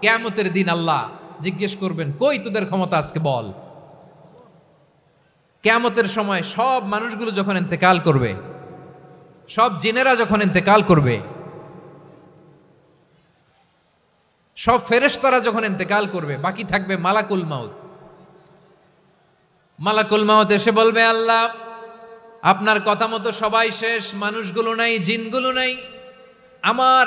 কেয়ামতের দিন আল্লাহ জিজ্ঞেস করবেন, কই তোদের ক্ষমতা আজকে বল? কেয়ামতের সময় সব মানুষগুলো যখন ইন্তেকাল করবে, সব জিনেরা যখন ইন্তেকাল করবে, সব ফেরেশতারা যখন ইন্তেকাল করবে, বাকি থাকবে মালাকুল মাউত। মালাকুল মাউত এসে বলবে, আল্লাহ, আপনার কথা মতো সবাই শেষ, মানুষগুলো নাই, জিনগুলো নাই, আমার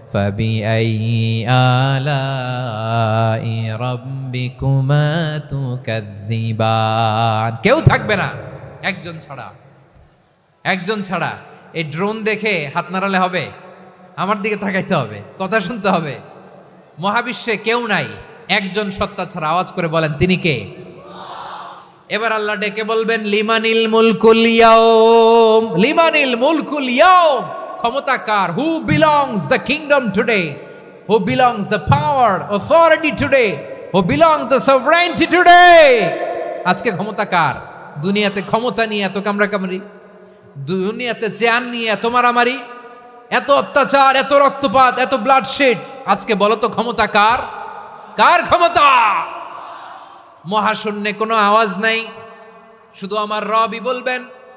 فبأي آلاء ربكما تكذبان কেউ থাকবে না একজন ছাড়া একজন ছাড়া এই ড্রোন দেখে হাত নাড়ালে হবে আমার দিকে তাকাইতে হবে কথা শুনতে হবে মহাবিশ্বে কেউ নাই একজন সত্তা ছাড়া আওয়াজ করে বলেন তিনি কে এবার আল্লাহ ডেকে বলবেন লিমানিল মুলকুল ইয়াউম লিমানিল মুলকুল ইয়াউম ক্ষমতা কার? Who belongs the kingdom today who belongs the power authority today who belongs the sovereignty today আজকে ক্ষমতা কার? দুনিয়াতে ক্ষমতা নিয়ে এত কামড়া কামড়ি দুনিয়াতে চেয়ার নিয়ে এত মারামারি? এত অত্যাচার, এত রক্তপাত, এত ব্লাডশেড আজকে বলো তো ক্ষমতা কার? কার ক্ষমতা? মহাশূন্যে কোনো আওয়াজ নাই। শুধু আমার রবি বলবেন।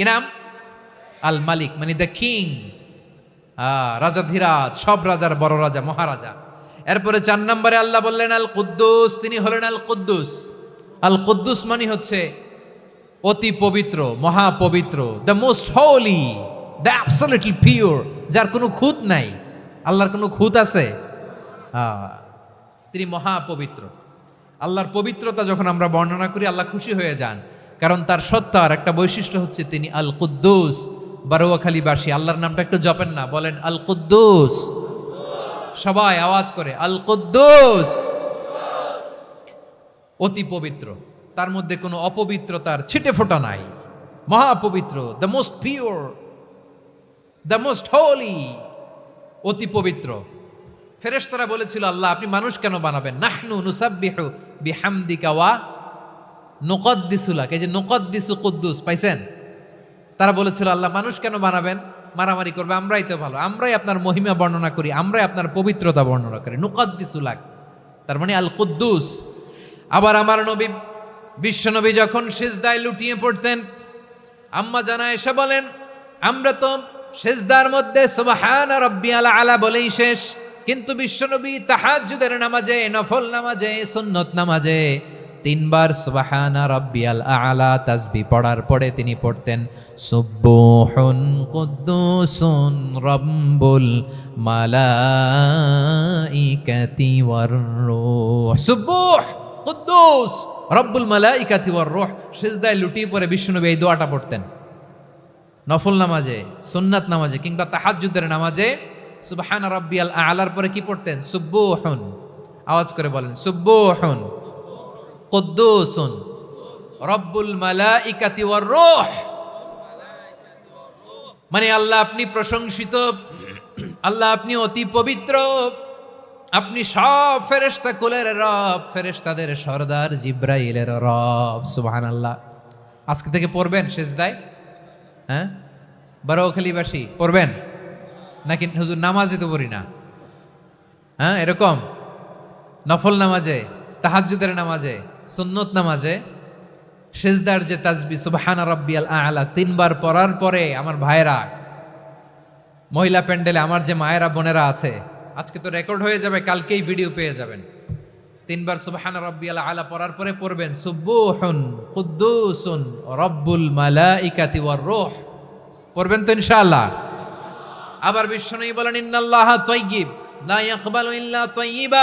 কি নাম? আল মালিক মানে দ্য কিং রাজা ধীরাজ, সব রাজার বড় রাজা, মহারাজা। এরপরে চার নম্বরে আল্লাহ বললেন আল কুদ্দুস তিনি হলেন আল কুদ্দুস আল কুদ্দুস মানে হচ্ছে অতি পবিত্র, মহাপবিত্র the most holy the absolutely pure যার কোনো খুঁত নাই। আল্লাহর কোনো খুঁত আছে? তিনি মহাপবিত্র। আল্লাহর পবিত্রতা যখন আমরা বর্ণনা করি, আল্লাহ খুশি হয়ে যান। কারণ তার সত্তার একটা বৈশিষ্ট্য হচ্ছে তিনি আল কুদ্দুস বারোয়াখালীবাসী আল্লাহর নামটা একটু জপেন না, বলেন আল কুদ্দুস সবাই আওয়াজ করে আল কুদ্দুস অতি পবিত্র, তার মধ্যে কোনো অপবিত্রতার ছিটে ফোটা নাই। মহাপবিত্র the most pure the most holy অতি পবিত্র। ফেরেশতারা বলেছিল, আল্লাহ আপনি মানুষ কেন বানাবেন? নাহনু নুসাব্বিহু বিহামদিকা ওয়া নুকদ্দিসুলাক এই যে নুকদ্দিসু কুদ্দুস, পাইছেন? তারা বলেছিল, আল্লাহ মানুষ কেন বানাবেন? মারামারি করবে, আমরাই তো ভালো, আমরাই আপনার মহিমা বর্ণনা করি, আমরাই আপনার পবিত্রতা বর্ণনা করি। নুকদ্দিসুলাক তার মানে আল কুদ্দুস আবার আমার নবী বিশ্বনবী যখন সিজদায় লুটিয়ে পড়তেন, আম্মা জানা এসে বলেন, আমরা তো সেজদার মধ্যে সুবহান রব্বিয়াল আলা আলা বলেই শেষ, কিন্তু বিশ্বনবী তাহাজ্জুদের নামাজে, নফল নামাজে, সুন্নত নামাজে তিনবার সুবহানা রব্বিয়াল আলা তাসবি পড়ার পরে তিনি পড়তেন সুব্বুহুন কুদ্দুসুন রব্বুল মালাইকাতি ওয়ার রূহ। সুব্বুহ কুদ্দুস, রব্বুল মালাইকাতি ওয়ার রূহ। সিজদায় লুটিয়ে পড়ে বিষ্ণুনবী এই দোয়াটা পড়তেন। নফল নামাজে, সুন্নাত নামাজে কিংবা তাহাজ্জুদের নামাজে সুবহান রাব্বিয়াল আলার পরে কি পড়তেন? সুব্বুহুন আওয়াজ করে বলেন সুব্বুহুন কুদ্দুসুন রব্বুল মালাইকাতি ওয়ার রূহ মানে আল্লাহ আপনি প্রশংসিত, আল্লাহ আপনি অতি পবিত্র, আপনি সব ফেরেশতা কুলের রব, ফেরেশতাদের সর্দার জিব্রাইলের রব সুবহান আল্লাহ আজকে থেকে পড়বেন সেজদায়? হ্যাঁ? বারোখালীবাসী পড়বেন? নাকি হুজুর নামাজে তো পড়ি না? হ্যাঁ এরকম? নফল নামাজে, তাহাজ্জুদের নামাজে? সুন্নত নামাজে সেজদার যে তাজবি, সুবহানা রাব্বিয়াল আলা, তিনবার পড়ার পরে আমার ভাইরা মহিলা প্যান্ডেলে আমার যে মায়েরা, বোনেরা আছে, আজকে তো রেকর্ড হয়ে যাবে, কালকেই ভিডিও পেয়ে যাবেন। তিনবার সুবহান রাব্বিয়াল আলা পড়ার পরে পড়বেন সুব্বুহুন কুদ্দুসুন রব্বুল মালাইকাতি ওয়ার রূহ। পড়বেন তো ইনশাআল্লাহ। আবার বিশ্ব বিশ্বনবী বলেন, ইন্নাল্লাহ তাইয়্যিব লা ইয়াকবালু ইল্লা তাইয়্যিবা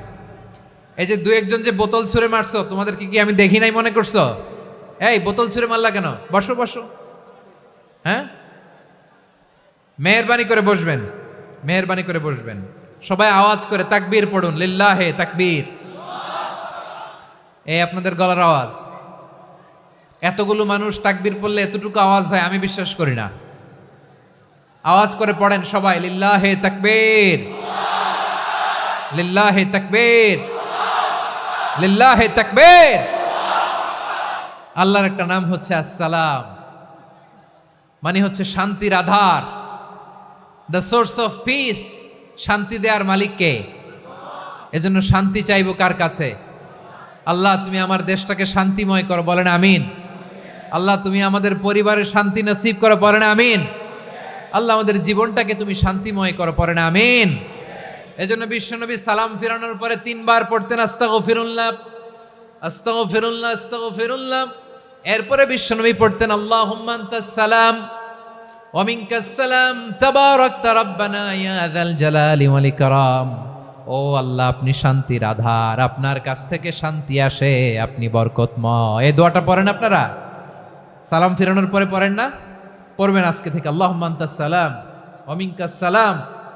এই যে দু একজন যে বোতল ছুঁড়ে মারছো, তোমাদেরকে কি আমি দেখি নাই মনে করছ? এই, বোতল ছুঁড়ে মারলা কেন? বসো বসো। হ্যাঁ? মেহরবানি করে বসবেন। মেহরবানি করে বসবেন। সবাই আওয়াজ করে, তাকবীর পড়ুন। লিল্লাহে তাকবীর। এই আপনাদের গলার আওয়াজ। এতগুলো মানুষ তাকবীর পড়লে এতটুকু আওয়াজ হয়, আমি বিশ্বাস করি না। আওয়াজ করে পড়েন সবাই, লিল্লাহে তাকবীর। লিল্লাহে তাকবীর। লিল্লাহে তাকবীর। আল্লাহর একটা নাম হচ্ছে আসসালাম। মানে হচ্ছে শান্তির আধার। দ্য সোর্স অফ পিস শান্তি দেওয়ার মালিককে। এজন্য শান্তি চাইব কার কাছে? আল্লাহ, তুমি আমার দেশটাকে শান্তিময় করো, বলেন আমিন। আল্লাহ, তুমি আমাদের পরিবারের শান্তি নসিব করো পরে না আমিন। আল্লাহ, আমাদের জীবনটাকে তুমি শান্তিময় করো পরে না আমিন। এজন্য বিশ্বনবী সালাম ফিরানোর পরে তিনবার পড়তেন আস্তাগো ফিরুল্লাহ আস্তাগো ফিরুল্লাহ আস্তাগো ফিরুল্লাহ এরপরে বিশ্বনবী পড়তেন আল্লাহ সালাম ওমিনকাস সালাম, তাবারাকতা রাব্বানা ইয়া যাল জালালি ওয়াল ইকরাম। ও আল্লাহ, আপনি শান্তির আধার, আপনার কাছ থেকে শান্তি আসে, আপনি বরকতময়। এই দোয়াটা পড়েন আপনারা? সালাম ফিরানোর পরে পড়েন না? পড়বেন আজকে থেকে আল্লাহ সালাম অমিনকাস সালাম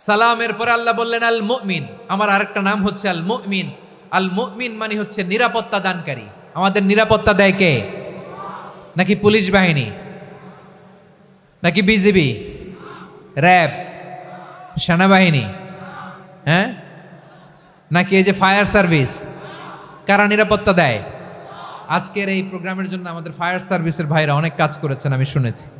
সালামের পরে আল্লাহ বললেন, আল মুমিন। আমার আরেকটা নাম হচ্ছে আল মুমিন। আল মুমিন মানে হচ্ছে নিরাপত্তা দানকারী। আমাদের নিরাপত্তা দেয় কে? নাকি পুলিশ বাহিনী? নাকি বিজিবি? র্যাব? সেনাবাহিনী? হ্যাঁ? নাকি এই যে ফায়ার সার্ভিস? কারা নিরাপত্তা দেয়? আজকের এই প্রোগ্রামের জন্য আমাদের ফায়ার সার্ভিসের ভাইরা অনেক কাজ করেছেন, আমি শুনেছি।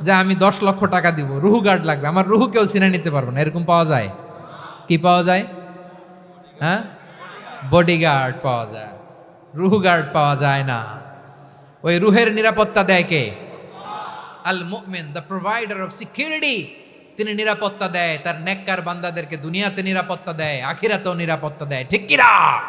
যে আমি দশ লক্ষ টাকা দিব, রুহু গার্ড লাগবে। আমার রুহু কেউ চিনে নিতে পারব না, এরকম পাওয়া যায়? কি পাওয়া যায়? হ্যাঁ? বডিগার্ড পাওয়া যায়। রুহু গার্ড পাওয়া যায় না। ওই রুহের নিরাপত্তা দেয় কে? আল মুমিন দ্য প্রোভাইডার অফ সিকিউরিটি তিনি নিরাপত্তা দেয়। তার নেককার বান্দাদেরকে দুনিয়াতে নিরাপত্তা দেয়, আখিরাতেও নিরাপত্তা দেয়। ঠিক কিনা